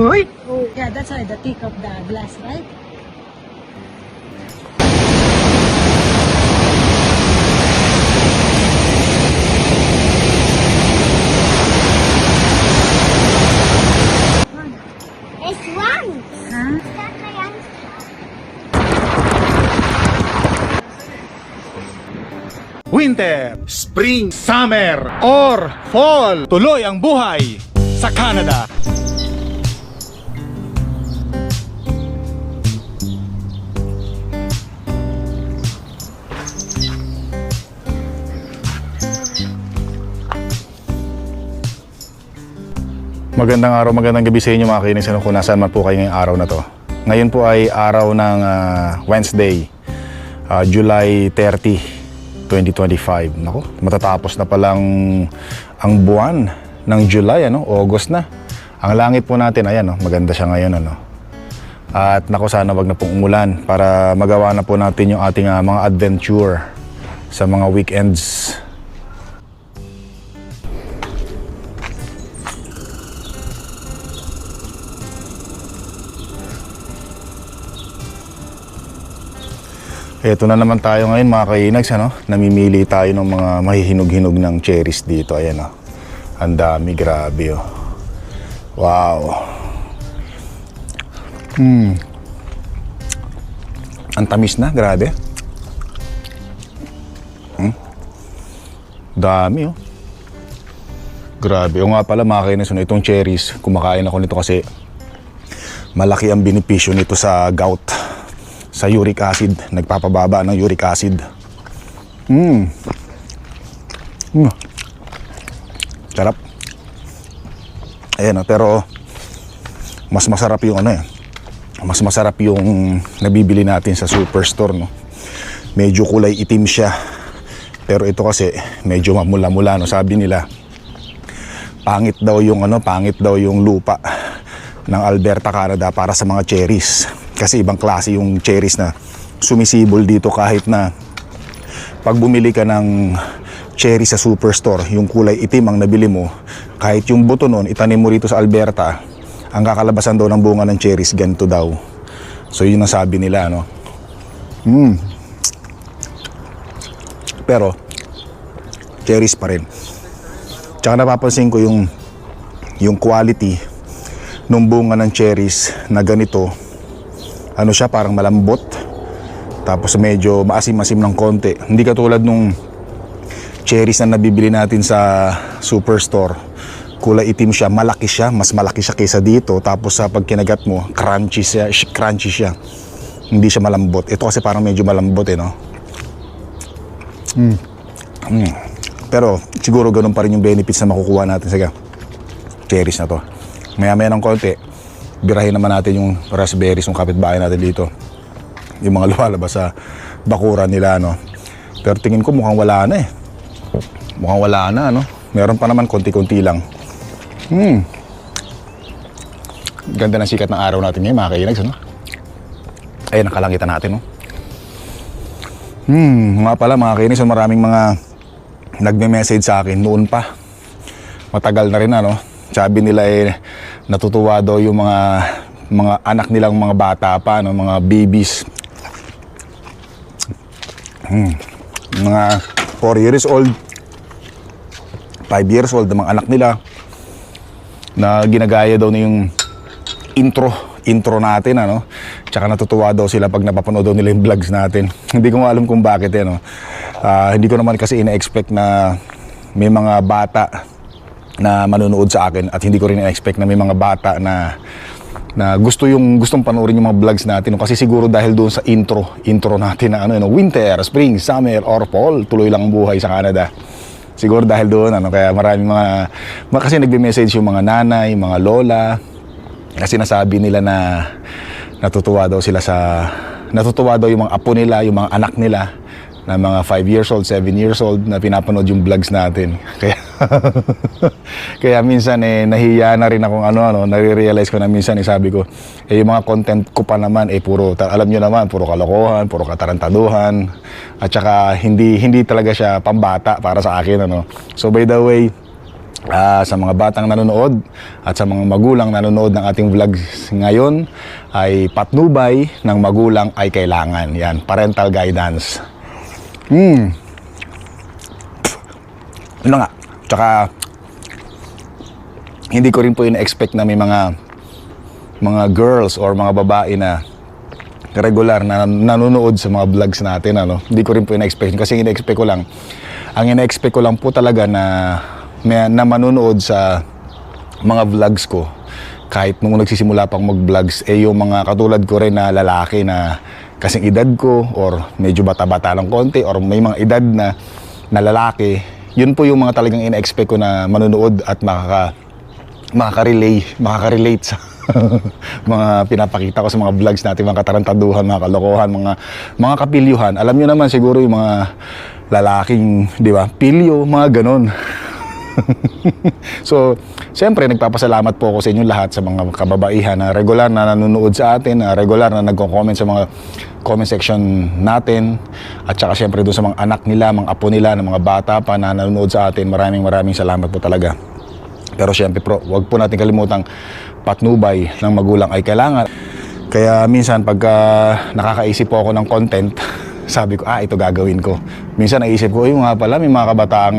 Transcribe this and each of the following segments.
Uy! Yeah, that's why the tick of the glass, right? It's one. Huh? Winter, Spring, Summer, or Fall. Tuloy ang buhay sa Canada. Magandang araw, magandang gabi sa inyo mga kinis. Ano kung nasaan man po kayo ngayong araw na to. Ngayon po ay araw ng ah, Wednesday, ah, July 30, 2025. Nako, matatapos na palang ang buwan ng July, ano, August na. Ang langit po natin, ayan, no, maganda siya ngayon, ano. At nako, sana wag na pong umulan para magawa na po natin yung ating ah, mga adventure sa mga weekends. Ito na naman tayo ngayon mga kainags, ano? Namimili tayo ng mga mahihinog-hinog ng cherries dito. Ayan, oh. Ang dami, grabe, oh. Wow. Hmm. Ang tamis na, grabe. Hmm. Dami, oh. Grabe. O nga pala mga kainis, ano, itong cherries, kumakain ako nito kasi malaki ang benepisyo nito sa gout sa uric acid. Nagpapababa ng uric acid. Mm. Mm. Sarap. Ayan, oh, pero mas masarap yung ano eh. Mas masarap yung nabibili natin sa superstore, no. Medyo kulay itim siya. Pero ito kasi medyo mamula-mula, no. Sabi nila, pangit daw yung ano, pangit daw yung lupa ng Alberta, Canada para sa mga cherries. Kasi ibang klase yung cherries na sumisibol dito kahit na pag bumili ka ng cherry sa superstore, yung kulay itim ang nabili mo, kahit yung buto nun, itanim mo rito sa Alberta, ang kakalabasan daw ng bunga ng cherries, ganito daw. So yun ang sabi nila, no? Mm. Pero, cherries pa rin. Tsaka napapansin ko yung yung quality nung bunga ng cherries na ganito ano siya parang malambot. Tapos medyo maasim-asim ng konti. Hindi katulad nung cherries na nabibili natin sa superstore. Kulay itim siya malaki siya mas malaki siya kaysa dito. Tapos sa pag kinagat mo crunchy siya crunchy siya. Hindi siya malambot. Ito kasi parang medyo malambot eh no? Mm. Mm. pero siguro ganun pa rin yung benefits na makukuha natin. Sa cherries na to. Maya maya ng konti birahin naman natin yung raspberries yung kapitbahay natin dito. Yung mga lumalabas sa bakuran nila no pero tingin ko mukhang wala na eh. Mukhang wala na no meron pa naman konti-konti lang. Hmm. Ganda ng sikat ng araw natin ngayon mga kainags ano. Ayun ang kalangitan natin no. Hmm nga pala mga kainags maraming mga nagme-message sa akin noon pa. Matagal na rin ano sabi nila eh natutuwa daw yung mga mga anak nilang mga bata pa no mga babies. Hmm. mga 4 years old 5 years old mga anak nila na ginagaya daw na yung intro intro natin ano. Tsaka natutuwa daw sila pag napapanood daw nila yung vlogs natin. Hindi ko alam kung bakit eh no. Ah, hindi ko naman kasi ina-expect na may mga bata na manonood sa akin at hindi ko rin expect na may mga bata na na gusto yung gustong panoorin yung mga vlogs natin kasi siguro dahil doon sa intro intro natin na ano no winter spring summer or fall tuloy lang ang buhay sa Canada siguro dahil doon ano kaya maraming mga ma- kasi nagbe-message yung mga nanay mga lola kasi nasabi nila na natutuwa daw sila sa natutuwa daw yung mga apo nila yung mga anak nila na mga 5 years old, 7 years old na pinapanood yung vlogs natin. Kaya kaya minsan eh nahiya na rin akong ano ano, nare-realize ko na minsan eh sabi ko, eh yung mga content ko pa naman eh puro alam niyo naman, puro kalokohan, puro katarantaduhan at saka hindi hindi talaga siya pambata para sa akin ano. So by the way, Ah, sa mga batang nanonood at sa mga magulang nanonood ng ating vlogs ngayon ay patnubay ng magulang ay kailangan. Yan, parental guidance. Hmm. Ano nga? Tsaka hindi ko rin po in-expect na may mga mga girls or mga babae na regular na nanonood sa mga vlogs natin ano. Hindi ko rin po in-expect kasi in-expect ko lang ang in-expect ko lang po talaga na may, na manonood sa mga vlogs ko kahit nung nagsisimula pang mag-vlogs eh yung mga katulad ko rin na lalaki na kasing edad ko or medyo bata-bata ng konti or may mga edad na na lalaki yun po yung mga talagang in-expect ko na manonood at makaka makaka-relate, makaka-relate sa mga pinapakita ko sa mga vlogs natin, mga katarantaduhan, mga kalokohan, mga mga kapilyuhan. Alam niyo naman siguro yung mga lalaking, di ba, pilyo, mga ganon. so, siyempre, nagpapasalamat po ako sa inyo lahat sa mga kababaihan na regular na nanonood sa atin, na regular na nagko-comment sa mga comment section natin at saka siyempre doon sa mga anak nila, mga apo nila, ng mga bata pa na nanonood sa atin. Maraming maraming salamat po talaga. Pero siyempre pro, wag po natin kalimutang patnubay ng magulang ay kailangan. Kaya minsan pagka nakakaisip po ako ng content, sabi ko, ah, ito gagawin ko. Minsan naisip ko, yung nga pala, may mga kabataang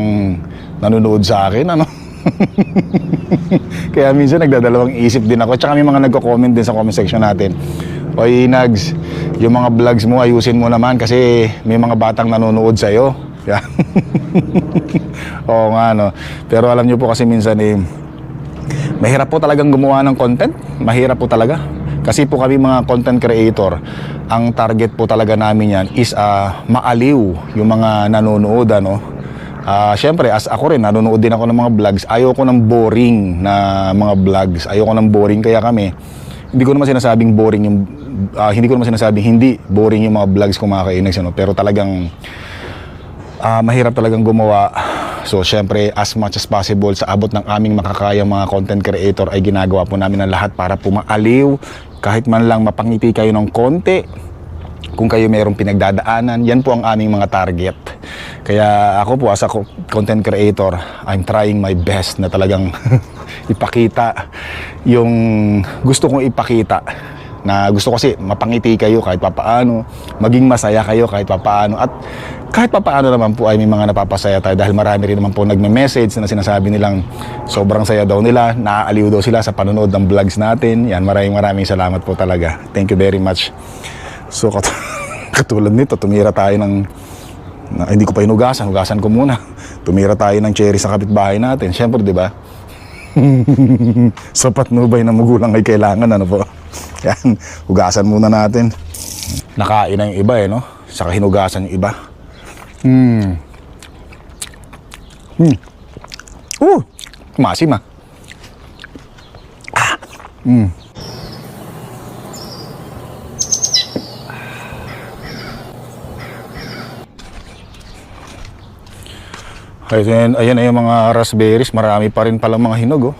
nanonood sa akin, ano? Kaya minsan nagdadalawang isip din ako. Tsaka may mga nagko-comment din sa comment section natin. Oy, Nags, yung mga vlogs mo, ayusin mo naman kasi may mga batang nanonood sa'yo. Yan. Oo nga, no. Pero alam nyo po kasi minsan eh, mahirap po talagang gumawa ng content. Mahirap po talaga. Kasi po kami mga content creator, ang target po talaga namin yan is ah, maaliw yung mga nanonood, ano. Ah, Siyempre, as ako rin, nanonood din ako ng mga vlogs. Ayoko ng boring na mga vlogs. Ayoko ng boring. Kaya kami, hindi ko naman sinasabing boring yung, ah, hindi ko naman sinasabing hindi boring yung mga vlogs ko mga kainags, ano. Pero talagang, ah, mahirap talagang gumawa. So, syempre, as much as possible, sa abot ng aming makakaya mga content creator, ay ginagawa po namin ang lahat para pumaaliw, kahit man lang mapangiti kayo ng konti, kung kayo mayroong pinagdadaanan, yan po ang aming mga target. Kaya ako po, as a co- content creator, I'm trying my best na talagang ipakita yung gusto kong ipakita na gusto kasi mapangiti kayo kahit papaano, maging masaya kayo kahit papaano at kahit papaano naman po ay may mga napapasaya tayo dahil marami rin naman po nagme-message na sinasabi nilang sobrang saya daw nila, naaaliw daw sila sa panonood ng vlogs natin. Yan, maraming maraming salamat po talaga. Thank you very much. So kat- katulad nito, tumira tayo ng na, hindi ko pa hinugasan, hugasan ko muna. Tumira tayo ng cherry sa kapitbahay natin. Siyempre, di ba? Sapat nubay na magulang ay kailangan, ano po? Yan, hugasan muna natin. Nakain na yung iba eh, no? Saka hinugasan yung iba. Hmm. Hmm. Uh, masim ah. Ah. Hmm. Ayan, ayan ay mga raspberries, marami pa rin pala mga hinog oh.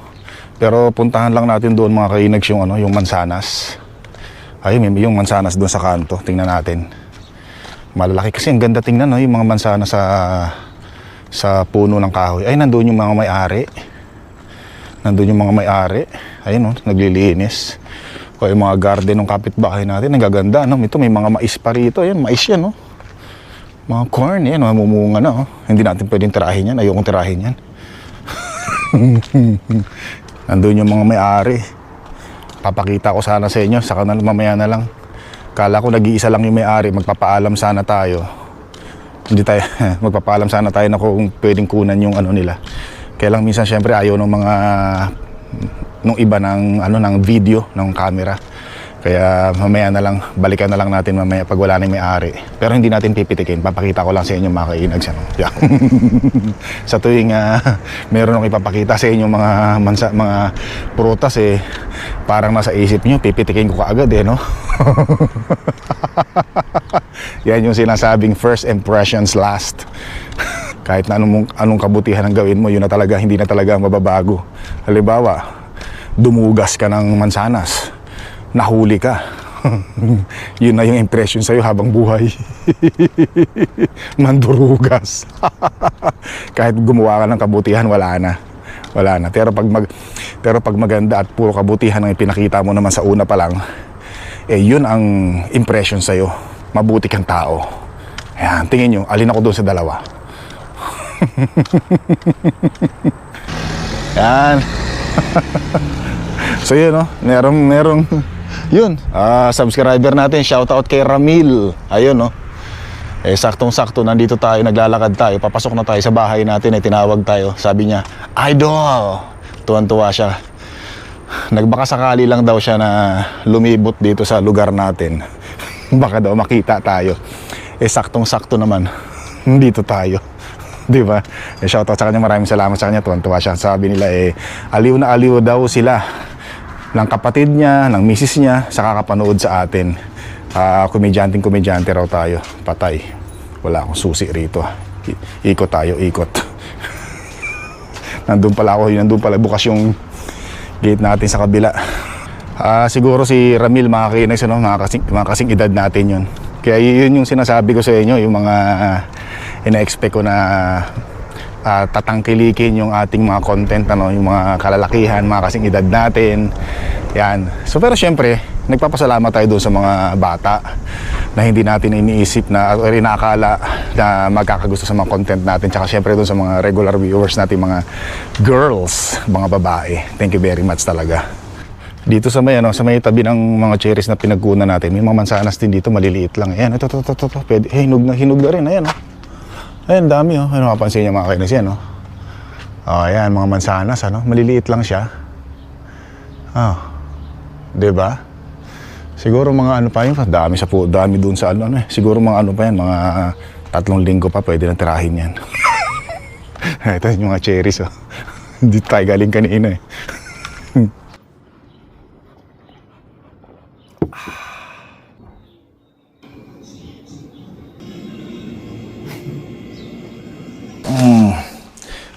Pero puntahan lang natin doon mga kainags yung ano, yung mansanas. May- yung mansanas doon sa kanto, tingnan natin. Malalaki kasi ang ganda tingnan no, yung mga mansanas sa sa puno ng kahoy. Ay, nandoon yung mga may-ari. Nandoon yung mga may-ari. Ayun oh, naglilinis. O yung mga garden ng kapitbahay natin, ang gaganda no. Ito may mga mais pa rito, ayun, mais yan no. Mga corn, yan, mamumunga na. Oh. Hindi natin pwedeng tirahin yan. Ayokong tirahin yan. Nandun yung mga may-ari. Papakita ko sana sa inyo. Saka na mamaya na lang. Kala ko nag-iisa lang yung may-ari. Magpapaalam sana tayo. Hindi tayo, magpapaalam sana tayo na kung pwedeng kunan yung ano nila. Kaya lang minsan syempre ayaw ng mga nung iba ng ano ng video ng camera. Kaya mamaya na lang, balikan na lang natin mamaya pag wala na yung may-ari. Pero hindi natin pipitikin. Papakita ko lang sa inyo mga kainags. Ano? Yeah. sa tuwing ah, meron akong ipapakita sa inyo mga, mansa, mga prutas eh, parang nasa isip nyo, pipitikin ko kaagad eh, no? Yan yung sinasabing first impressions last. Kahit na anong, anong kabutihan ang gawin mo, yun na talaga, hindi na talaga mababago. Halimbawa, dumugas ka ng mansanas, nahuli ka. yun na yung impression sa'yo habang buhay. Mandurugas. Kahit gumawa ka ng kabutihan, wala na. Wala na. Pero pag, mag, pero pag maganda at puro kabutihan ang ipinakita mo naman sa una pa lang, eh yun ang impression sa'yo. Mabuti kang tao. Ayan, tingin nyo, alin ako doon sa dalawa. Yan. so yun, no? Merong, merong, yun, ah, subscriber natin, shoutout kay Ramil. Ayun, no? Eh, saktong-sakto, nandito tayo, naglalakad tayo, papasok na tayo sa bahay natin, eh, tinawag tayo. Sabi niya, Idol! Tuwan-tuwa siya. Nagbaka sakali lang daw siya na lumibot dito sa lugar natin. Baka daw makita tayo. Eh, saktong-sakto naman, dito tayo. Di ba? Eh, shoutout sa kanya, maraming salamat sa kanya, tuwan-tuwa siya. Sabi nila, eh, aliw na aliw daw sila ng kapatid niya, ng misis niya, sa kakapanood sa atin. Ah, komedyanteng komedyante raw tayo. Patay. Wala akong susi rito. I- ikot tayo, ikot. nandun pala ako, nandun pala bukas yung gate natin sa kabila. Ah, siguro si Ramil makakinig ano, mga kasing, mga kasing edad natin yun. Kaya yun yung sinasabi ko sa inyo, yung mga uh, ina-expect ko na ah, tatangkilikin yung ating mga content, ano, yung mga kalalakihan, mga kasing edad natin. Yan. So pero syempre, nagpapasalamat tayo doon sa mga bata na hindi natin iniisip na or inaakala na magkakagusto sa mga content natin. Tsaka syempre doon sa mga regular viewers natin, mga girls, mga babae. Thank you very much talaga. Dito sa may ano, sa may tabi ng mga cherries na pinagkunan natin, may mga mansanas din dito, maliliit lang. Ayan, ito, ito, ito, ito, ito. Pwede, eh, hinog na, hinog na rin. Ayan, oh. Ayan, dami, oh. Ano mapansin niyo mga kainis yan, oh. Oh, ayan, mga mansanas, ano. Maliliit lang siya. Ah. 'Di ba? Siguro mga ano pa yun, dami sa po, dami doon sa ano, ano eh. Siguro mga ano pa yan, mga tatlong linggo pa pwede na tirahin yan. Ito yung mga cherries, oh. Hindi tayo galing kanina eh.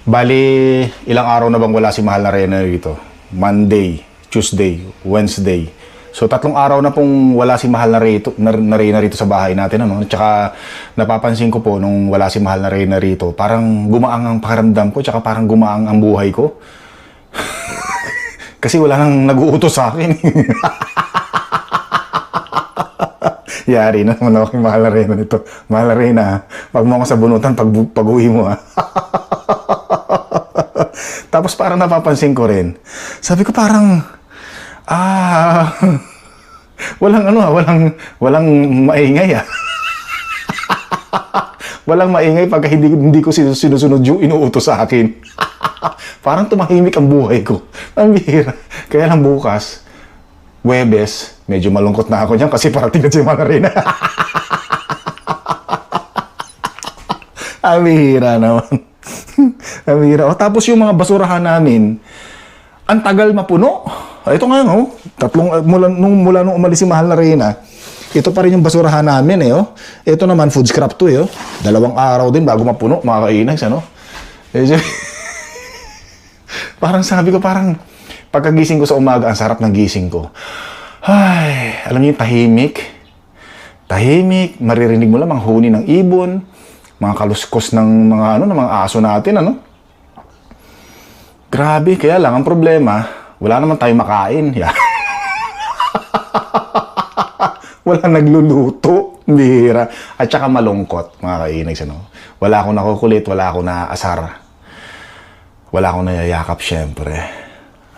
Bali, ilang araw na bang wala si Mahal na Rena dito? Monday, Tuesday, Wednesday. So tatlong araw na pong wala si Mahal na rito, na, na Reyna rito sa bahay natin. Ano? Tsaka napapansin ko po nung wala si Mahal na Reyna rito, parang gumaang ang pakiramdam ko, tsaka parang gumaang ang buhay ko. Kasi wala nang nag-uutos sa akin. Yari na naman ako kay Mahal na Reyna nito. Mahal na Reyna, pag mo sa bunutan, pag, pag uwi mo ha. Tapos parang napapansin ko rin. Sabi ko parang, ah, walang ano ah, walang, walang maingay ah. walang maingay pagka hindi, hindi ko sinu- sinusunod yung inuutos sa akin. parang tumahimik ang buhay ko. Ang bihira. Kaya lang bukas, Webes, medyo malungkot na ako niyan kasi parating na si Manarina. Ang bihira naman. Bihira. O, tapos yung mga basurahan namin, ang tagal mapuno. Ah, Ito nga, oh. Tatlong, uh, mula, nung, mula nung umalis si Mahal na Reyna, ito pa rin yung basurahan namin, eh, oh. Ito naman, food scrap to, eh, oh. Dalawang araw din bago mapuno, mga kainags, ano. Eh, so- parang sabi ko, parang, pagkagising ko sa umaga, ang sarap ng gising ko. Ay, alam niyo yung tahimik. Tahimik, maririnig mo lang ang huni ng ibon, mga kaluskos ng mga ano, ng mga aso natin, ano? Grabe, kaya lang ang problema, wala naman tayong makain. Yeah. wala nagluluto. Bihira. At saka malungkot, mga kainags, ano? Wala akong nakukulit, wala akong naaasar. Wala akong nayayakap, syempre.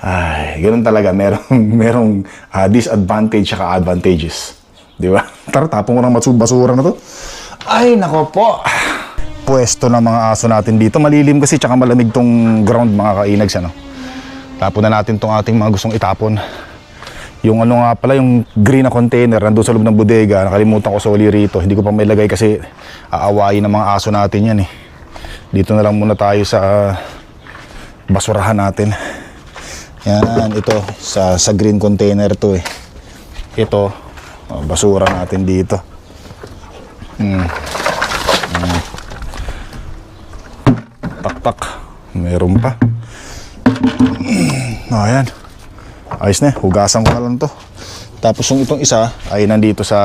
Ay, ganun talaga. Merong, merong ah, disadvantage saka advantages. Di ba? Tara, tapong ko ng basura na to. Ay, nako po. Pwesto ng mga aso natin dito. Malilim kasi tsaka malamig tong ground mga kainags. Ano? Tapon na natin tong ating mga gustong itapon. Yung ano nga pala, yung green na container nandun sa loob ng bodega. Nakalimutan ko soli rito. Hindi ko pa mailagay kasi aawain ng mga aso natin yan eh. Dito na lang muna tayo sa basurahan natin. Yan, ito sa sa green container to eh. Ito, oh, basura natin dito. Hmm. Hmm. Pakpak. Meron pa. Oh, ayan. Ayos na, hugasan ko lang to. Tapos yung itong isa ay nandito sa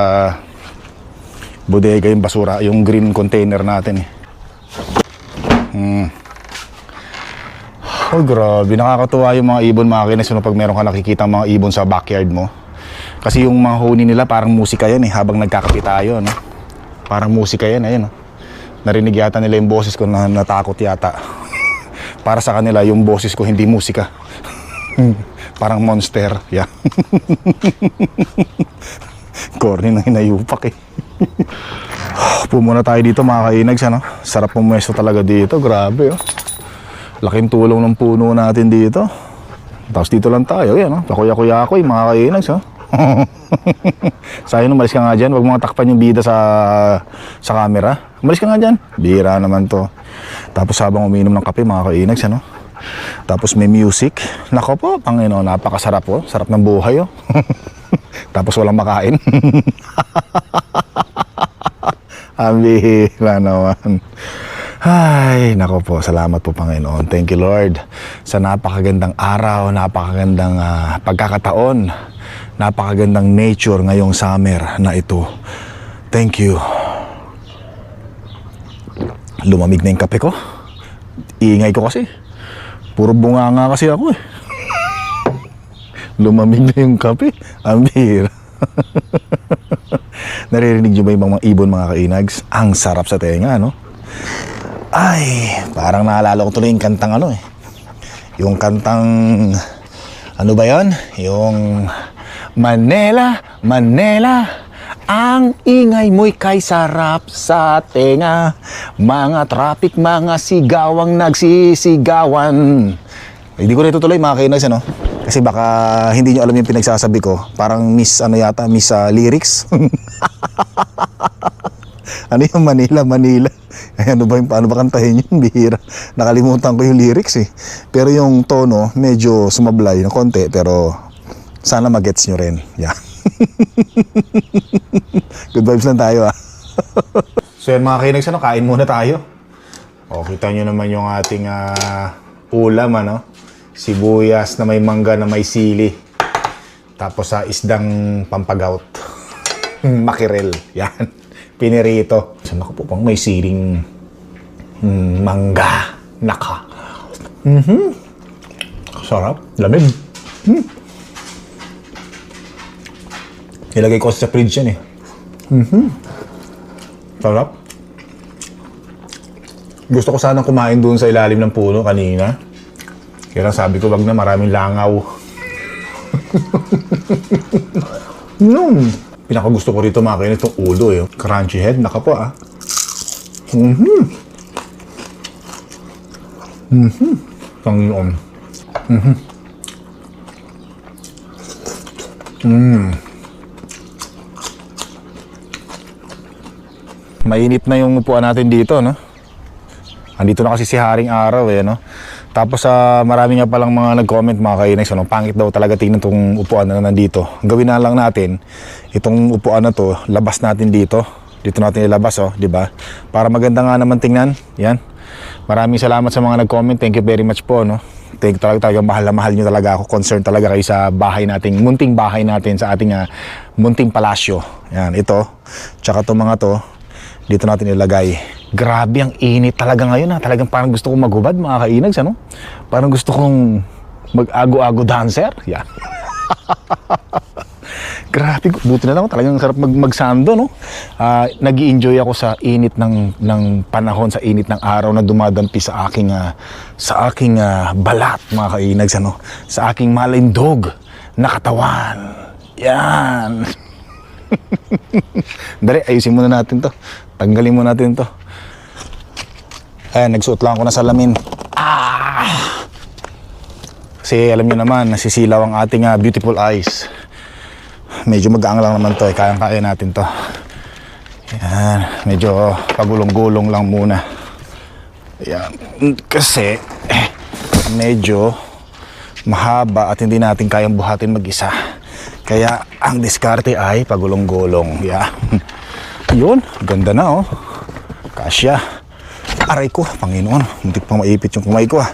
bodega yung basura, yung green container natin eh. Hmm. Oh, grabe. Nakakatuwa yung mga ibon mga kinis pag meron ka nakikita mga ibon sa backyard mo. Kasi yung mga huni nila parang musika yan eh, habang nagkakapi tayo. No? Parang musika yan, ayun. No? Narinig yata nila yung boses ko na natakot yata. Para sa kanila, yung boses ko hindi musika. parang monster. Yeah. Corny na hinayupak eh. Pumuna tayo dito mga kainags, ano? Sarap pumwesto talaga dito, grabe oh. Laking tulong ng puno natin dito. Tapos dito lang tayo, yan oh. Pakuya-kuya ako, mga kainags, oh. Sayang, umalis ka nga dyan. Huwag mo nga takpan yung bida sa, sa camera. Umalis ka nga dyan. Bira naman to. Tapos habang uminom ng kape, mga kainags, ano? Tapos may music. Nako po, Panginoon, napakasarap po. Sarap ng buhay, oh. Tapos walang makain. Ang naman. Ay, nako po, salamat po Panginoon. Thank you Lord sa napakagandang araw, napakagandang ah, pagkakataon, napakagandang nature ngayong summer na ito. Thank you. Lumamig na yung kape ko. Iingay ko kasi. Puro bunganga kasi ako eh. Lumamig na yung kape. Ang. Naririnig nyo ba yung mga ibon mga kainags? Ang sarap sa tenga, no? Ay, parang naalala ko tuloy yung kantang ano eh. Yung kantang, ano ba yon? Yung Manila, Manila, ang ingay mo'y kay sarap sa tenga. Mga traffic, mga sigawang nagsisigawan. Hindi ko na itutuloy mga kainags, ano? Kasi baka hindi nyo alam yung pinagsasabi ko. Parang miss, ano yata, miss ah, lyrics. ano yung Manila, Manila? Ay, ano ba yung paano ba kantahin yun? Bihira. Nakalimutan ko yung lyrics eh. Pero yung tono, medyo sumablay ng konti. Pero sana magets nyo rin. Yeah. Good vibes lang tayo ah. so yan mga kinags, ano, kain muna tayo. O, kita nyo naman yung ating ah, ulam, ano? Sibuyas na may mangga na may sili. Tapos sa isdang pampagout. Makirel. Yan. Pinirito. So, naku po, pang may siling mm, mangga. Naka. Mhm. Sarap. Lamig. Hmm. Ilagay ko sa fridge yan eh. Mhm. Sarap. Gusto ko sanang kumain doon sa ilalim ng puno kanina. Kaya lang sabi ko, wag na, maraming langaw. Nung pinakagusto ko rito mga kain itong ulo eh. Crunchy head, naka po ah. Mhm. Mhm. Panginoon. Mhm. Mm. Mainit na yung upuan natin dito, no? Andito na kasi si Haring Araw eh, no? Tapos sa marami nga palang mga nag-comment mga kainex, ano, pangit daw talaga tingnan tong upuan na nandito. Gawin na lang natin, itong upuan na to, labas natin dito. Dito natin ilabas, oh, di ba? Para maganda nga naman tingnan. Yan. Maraming salamat sa mga nag-comment. Thank you very much po, no? Thank talaga talaga. Mahal na mahal nyo talaga ako. Concerned talaga kayo sa bahay nating, munting bahay natin, sa ating ah, munting palasyo. Yan, ito. Tsaka itong mga to, dito natin ilagay. Grabe ang init talaga ngayon ha. Talagang parang gusto kong maghubad mga kainags ano. Parang gusto kong mag-ago-ago dancer. Yan. Grabe, buti na lang talagang sarap mag magsando no. Ah, nag enjoy ako sa init ng ng panahon, sa init ng araw na dumadampi sa aking ah, sa aking ah, balat mga kainags ano. Sa aking malindog na katawan. Yan. Dali, ayusin muna natin to. Tanggalin muna natin to. Ayan, nagsuot lang ako ng salamin. Ah! Kasi alam nyo naman, nasisilaw ang ating ah, beautiful eyes. Medyo magaang lang naman to, eh. kayang-kaya natin to. Ayan, medyo pagulong-gulong lang muna. Ayan, kasi eh, medyo mahaba at hindi natin kayang buhatin mag-isa. Kaya ang diskarte ay pagulong-gulong. Yan. Yun, ganda na oh. Kasya. Aray ko, Panginoon. Hindi pang maipit yung kumay ko ah.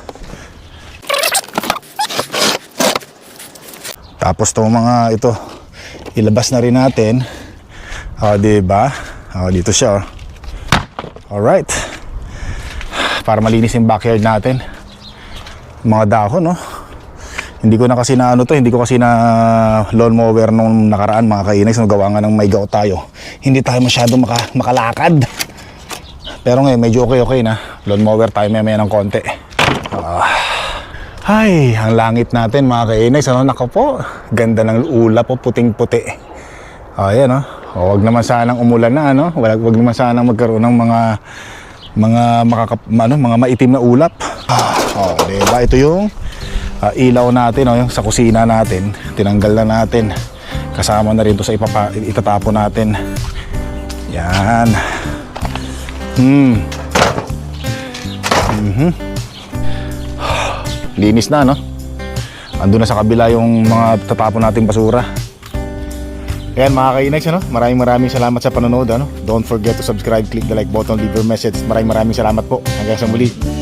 Tapos to mga ito, ilabas na rin natin. O, di ba? O, dito siya oh. Alright. Para malinis yung backyard natin. Mga dahon, no? Hindi ko na kasi na ano to, hindi ko kasi na lawn mower nung nakaraan mga kainis nung gawa nga ng may gout tayo. Hindi tayo masyadong maka, makalakad. Pero ngayon medyo okay okay na. Lawn mower tayo may ng konti. Ah. Ay, ang langit natin mga kainis. Ano, nako po. Ganda ng ulap po, puting-puti. Ayan, no? O, wag naman sanang umulan na, ano? Wag, wag naman sanang magkaroon ng mga mga makakap, ano, mga maitim na ulap. Ah, oh, diba? Ito yung ah, ilaw natin, oh, yung sa kusina natin. Tinanggal na natin. Kasama na rin to sa ipapa, itatapo natin. Yan. Hmm. Mhm. Linis na, no? Ando na sa kabila yung mga tatapon nating basura. Ayan mga kainags, ano? maraming maraming salamat sa panonood. Ano? Don't forget to subscribe, click the like button, leave your message. Maraming maraming salamat po. Hanggang sa muli.